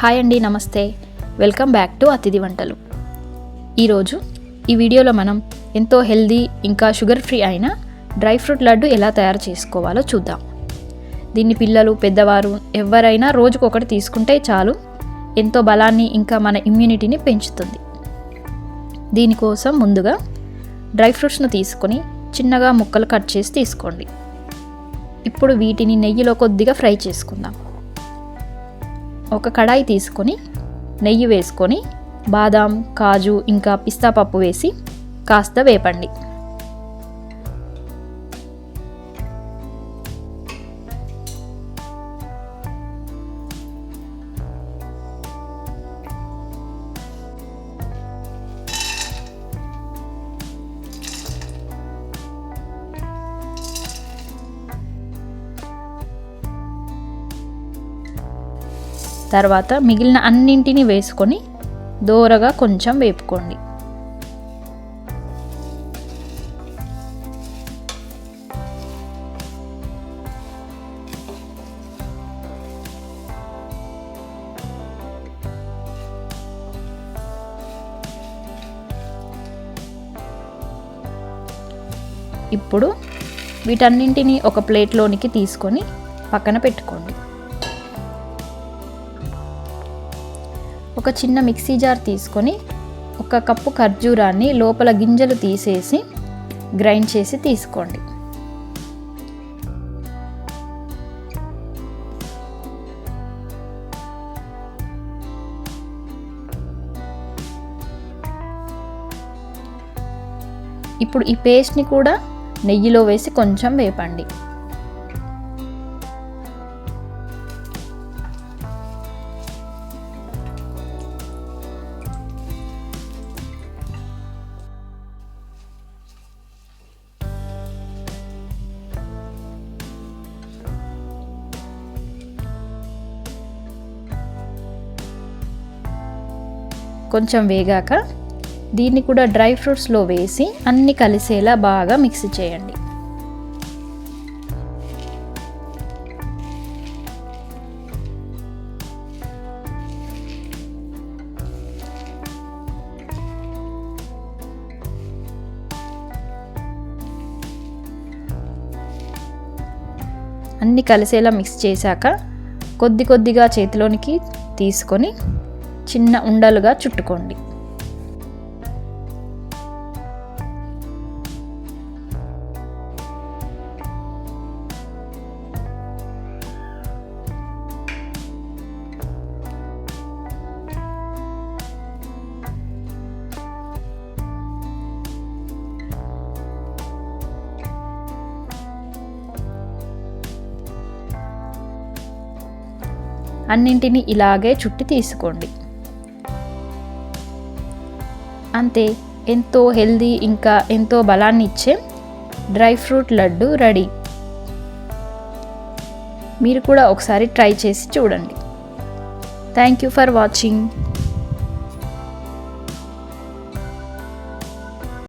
Hi అండి నమస్తే. Welcome back to అతిథి వంటలు. ఈరోజు ఈ వీడియోలో మనం ఎంతో హెల్దీ ఇంకా షుగర్ ఫ్రీ అయిన డ్రై ఫ్రూట్ లడ్డు ఎలా తయారు చేసుకోవాలో చూద్దాం. దీన్ని పిల్లలు పెద్దవారు ఎవరైనా రోజుకొకటి తీసుకుంటే చాలు. ఎంతో బలాన్ని ఇంకా మన ఇమ్యూనిటీని పెంచుతుంది. దీనికోసం ముందుగా డ్రై ఫ్రూట్స్ను తీసుకొని చిన్నగా ముక్కలు కట్ చేసి తీసుకోండి. ఇప్పుడు వీటిని నెయ్యిలో కొద్దిగా ఫ్రై చేసుకుందాం. ఒక కడాయి తీసుకొని నెయ్యి వేసుకొని బాదాం కాజు ఇంకా పిస్తా పప్పు వేసి కాస్త వేపండి. తర్వాత మిగిలిన అన్నింటినీ వేసుకొని దోరగా కొంచెం వేపుకోండి. ఇప్పుడు వీటన్నింటినీ ఒక ప్లేట్లోనికి తీసుకొని పక్కన పెట్టుకోండి. ఒక చిన్న మిక్సీ జార్ తీసుకొని ఒక కప్పు ఖర్జూరాన్ని లోపల గింజలు తీసేసి గ్రైండ్ చేసి తీసుకోండి. ఇప్పుడు ఈ పేస్ట్ని కూడా నెయ్యిలో వేసి కొంచెం వేపండి. కొంచెం వేగాక దీన్ని కూడా డ్రై ఫ్రూట్స్లో వేసి అన్ని కలిసేలా బాగా మిక్స్ చేయండి. అన్ని కలిసేలా మిక్స్ చేశాక కొద్ది కొద్దిగా చేతిలోనికి తీసుకొని చిన్న ఉండలుగా చుట్టుకోండి. అన్నింటినీ ఇలాగే చుట్టి తీసుకోండి. అంతే. ఎంతో హెల్దీ ఇంకా ఎంతో బలాన్ని ఇచ్చే డ్రై ఫ్రూట్ లడ్డు రెడీ. మీరు కూడా ఒకసారి ట్రై చేసి చూడండి. Thank you for watching.